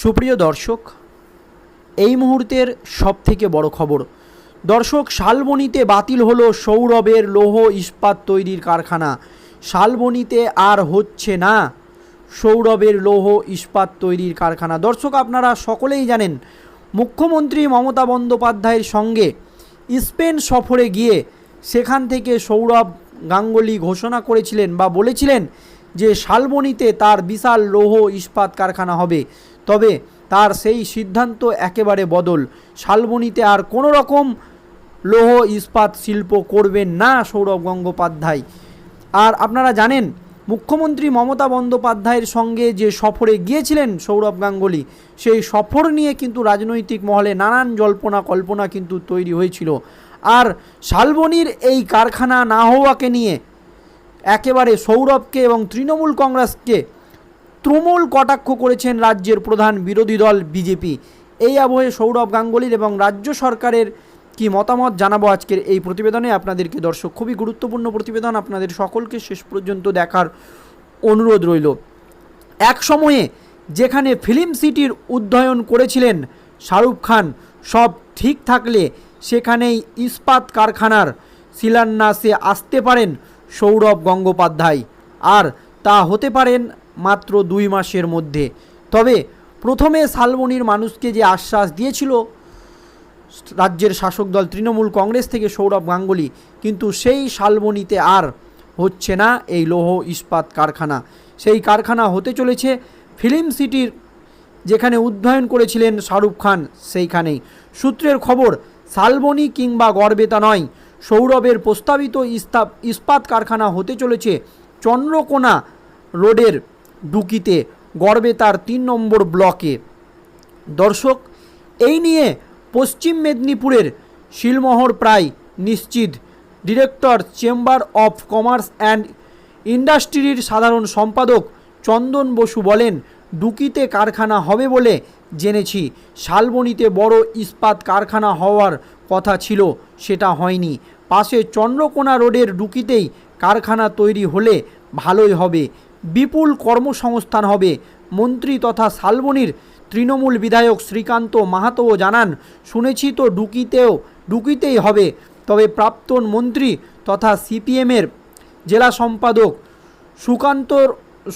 সুপ্রিয় দর্শক, এই মুহূর্তের সবথেকে বড় খবর। দর্শক, শালবনিতে বাতিল হলো সৌরভের লৌহ ইস্পাত তৈরির কারখানা। শালবনিতে আর হচ্ছে না সৌরভের লৌহ ইস্পাত তৈরির কারখানা। দর্শক, আপনারা সকলেই জানেন, মুখ্যমন্ত্রী মমতা বন্দ্যোপাধ্যায়ের সঙ্গে স্পেন সফরে গিয়ে সেখান থেকে সৌরভ গাঙ্গুলি ঘোষণা করেছিলেন বা বলেছিলেন যে শালবনিতে তার বিশাল লৌহ ইস্পাত কারখানা হবে। তবে তার সেই সিদ্ধান্ত একেবারে বদল। শালবনিতে আর কোনো রকম লৌহ ইস্পাত শিল্প করবেন না সৌরভ গঙ্গোপাধ্যায়। আর আপনারা জানেন, মুখ্যমন্ত্রী মমতা বন্দ্যোপাধ্যায়ের সঙ্গে যে সফরে গিয়েছিলেন সৌরভ গাঙ্গুলি, সেই সফর নিয়ে কিন্তু রাজনৈতিক মহলে নানান জল্পনা কল্পনা কিন্তু তৈরি হয়েছিল। আর শালবনির এই কারখানা না হওয়াকে নিয়ে একেবারে সৌরভকে এবং তৃণমূল কংগ্রেসকে তুমুল কটাক্ষ করেছেন রাজ্যের প্রধান বিরোধী দল বিজেপি। এই আবহে সৌরভ গাঙ্গুলির এবং রাজ্য সরকারের কি মতামত জানাব আজকের এই প্রতিবেদনে? আপনাদেরকে দর্শক, খুবই গুরুত্বপূর্ণ প্রতিবেদন। আপনাদের সকলকে শেষ পর্যন্ত দেখার অনুরোধ রইল। এক সময়ে যেখানে ফিল্ম সিটির উদ্যয়ন করেছিলেন শাহরুখ খান, সব ঠিক থাকলে সেখানেই ইস্পাত কারখানার শিলান্যাসে আসতে পারেন সৌরভ গঙ্গোপাধ্যায়। আর তা হতে পারেন মাত্র দুই মাসের মধ্যে। তবে প্রথমে শালবনির মানুষকে যে আশ্বাস দিয়েছিল, রাজ্যের শাসক দল তৃণমূল কংগ্রেস থেকে সৌরভ গাঙ্গুলি, কিন্তু সেই শালবনিতে আর হচ্ছে না এই লৌহ ইস্পাত কারখানা। সেই কারখানা হতে চলেছে ফিল্ম সিটির, যেখানে উদ্যয়ন করেছিলেন শাহরুখ খান, সেইখানেই। সূত্রের খবর, শালবনি কিংবা গড়বেতা নয়। সৌরভের প্রস্তাবিত ইস্তা, ইস্পাত কারখানা হতে চলেছে চন্দ্রকোনা রোডের ডুকিতে গড়বেতার তিন নম্বর ব্লকে। দর্শক, এই নিয়ে পশ্চিম মেদিনীপুরের শিলমোহর প্রায় নিশ্চিত। Director chamber of commerce and ইন্ডাস্ট্রির সাধারণ সম্পাদক চন্দন বসু বলেন ডুকিতে কারখানা হবে বলে জেনেছি। শালবনিতে বড় ইস্পাত কারখানা হওয়ার কথা ছিল, সেটা হয়নি। পাশে চন্দ্রকোনা রোডের ডুকিতেই কারখানা তৈরি হলে ভালোই হবে। বিপুল কর্মসংস্থান হবে। মন্ত্রী তথা শালবনির তৃণমূল বিধায়ক শ্রীকান্ত মাহাতোও জানান, শুনেছি তো ডুকিতেও, ডুকিতেই হবে। তবে প্রাক্তন মন্ত্রী তথা সিপিএমের জেলা সম্পাদক সুকান্তর,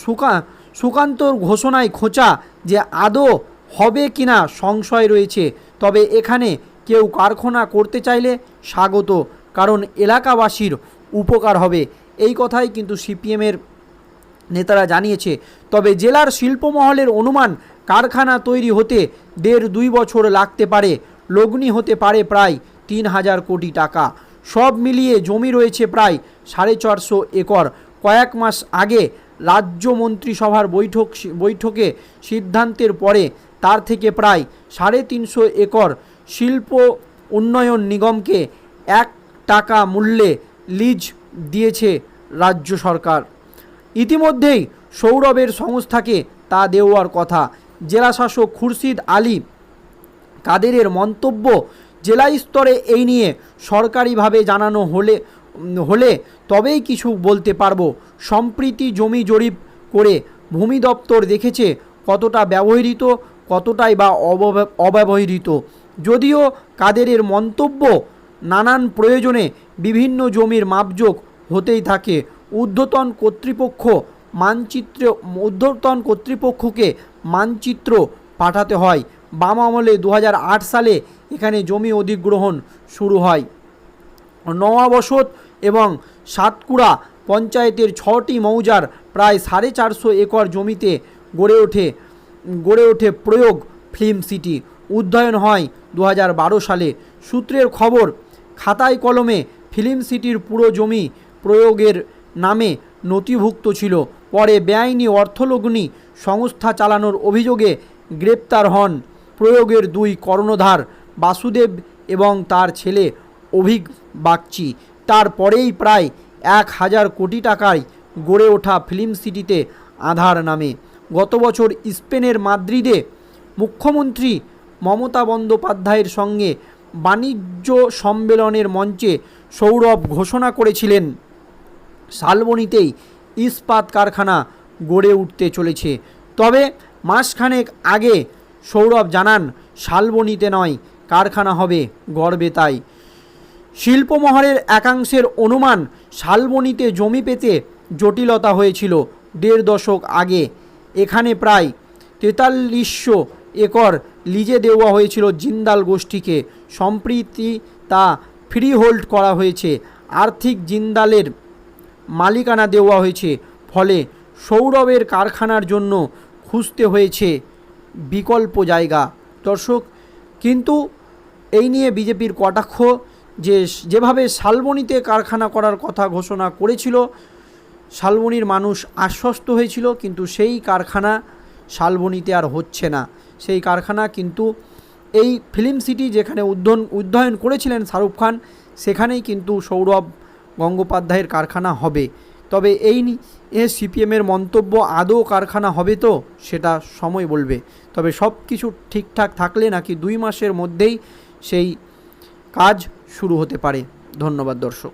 সুকা, সুকান্তর ঘোষণায় খোঁচা যে আদৌ হবে কিনা সংশয় রয়েছে। তবে এখানে কেউ কারখানা করতে চাইলে স্বাগত, কারণ এলাকাবাসীর উপকার হবে। এই কথাই কিন্তু সিপিএমের নেতারা জানিয়েছে, তবে জেলার শিল্পমহলের অনুমান কারখানা তৈরি হতে দেড় দুই বছর লাগতে পারে, লগ্নি হতে পারে প্রায় তিন হাজার কোটি টাকা। সব মিলিয়ে জমি রয়েছে প্রায় সাড়ে চারশো একর। কয়েক মাস আগে রাজ্য মন্ত্রিসভার বৈঠক বৈঠকে সিদ্ধান্তের পরে তার থেকে প্রায় সাড়ে তিনশো একর শিল্প উন্নয়ন নিগমকে এক টাকা মূল্যে লিজ দিয়েছে রাজ্য সরকার। ইতিমধ্যেই সৌরভের সংস্থাকে তা দেওয়ার কথা। জেলাশাসক খুরশিদ আলী কাদেরের মন্তব্য, জেলা স্তরে এই নিয়ে সরকারিভাবে জানানো হলে হলে তবেই কিছু বলতে পারব। সম্প্রীতি জমি জরিপ করে ভূমি দপ্তর দেখেছে কতটা ব্যবহৃত, কতটাই বা অব্যবহৃত। যদিও কাদেরের মন্তব্য নানান প্রয়োজনে বিভিন্ন জমির মাপজোক হতেই থাকে। ঊর্ধ্বতন কর্তৃপক্ষ মানচিত্র, ঊর্ধ্বতন কর্তৃপক্ষকে মানচিত্র পাঠাতে হয়। বাম আমলে দু হাজার আট সালে এখানে জমি অধিগ্রহণ শুরু হয়। নওয়াবসত এবং সাতকুড়া পঞ্চায়েতের ছটি মৌজার প্রায় সাড়ে চারশো একর জমিতে গড়ে ওঠে গড়ে ওঠে প্রয়োগ ফিল্ম সিটি। উদ্যয়ন হয় দু হাজার বারো সালে। সূত্রের খবর, খাতায় কলমে ফিল্ম সিটির পুরো জমি প্রয়োগের নামে নথিভুক্ত ছিল। পরে বেআইনি অর্থলগ্নি সংস্থা চালানোর অভিযোগে গ্রেপ্তার হন। প্রয়োগের দুই কর্ণধার বাসুদেব এবং তার ছেলে অভিক বাগচি। তারপরেই প্রায় এক হাজার কোটি টাকায় গড়ে ওঠা ফিল্ম সিটিতে আধার নামে। গত বছর স্পেনের মাদ্রিদে মুখ্যমন্ত্রী মমতা বন্দ্যোপাধ্যায়ের সঙ্গে বাণিজ্য সম্মেলনের মঞ্চে সৌরভ ঘোষণা করেছিলেন। শালবনিতেই ইস্পাত কারখানা গড়ে উঠতে চলেছে। তবে মাসখানেক আগে সৌরভ জানান, শালবনিতে নয়, কারখানা হবে গর্বে তাই। শিল্পমহলের একাংশের অনুমান শালবনিতে জমি পেতে জটিলতা হয়েছিল দেড় দশক আগে। এখানে প্রায় তেতাল্লিশশো একর লিজে দেওয়া হয়েছিল জিন্দাল গোষ্ঠীকে। সম্প্রীতি তা ফ্রি হোল্ড করা হয়েছে। আর্থিক জিন্দালের মালিকানা দেওয়া হয়েছে। ফলে সৌরভের কারখানার জন্য খুঁজতে হয়েছে বিকল্প জায়গা। দর্শক, কিন্তু এই নিয়ে বিজেপির কটাক্ষ যে যেভাবে শালবনিতে কারখানা করার কথা ঘোষণা করেছিল, শালবনির মানুষ আশ্বস্ত হয়েছিল, কিন্তু সেই কারখানা শালবনিতে আর হচ্ছে না। সেই কারখানা কিন্তু এই ফিল্ম সিটি যেখানে উদ্যন উদ্যয়ন করেছিলেন শাহরুখ খান, সেখানেই কিন্তু সৌরভ গঙ্গোপাধ্যায়ের কারখানা হবে। তবে এই এ সিপিএমের মন্তব্য আদৌ কারখানা হবে তো, সেটা সময় বলবে। তবে সব কিছু ঠিকঠাক থাকলে নাকি দুই মাসের মধ্যেই সেই কাজ শুরু হতে পারে। ধন্যবাদ দর্শক।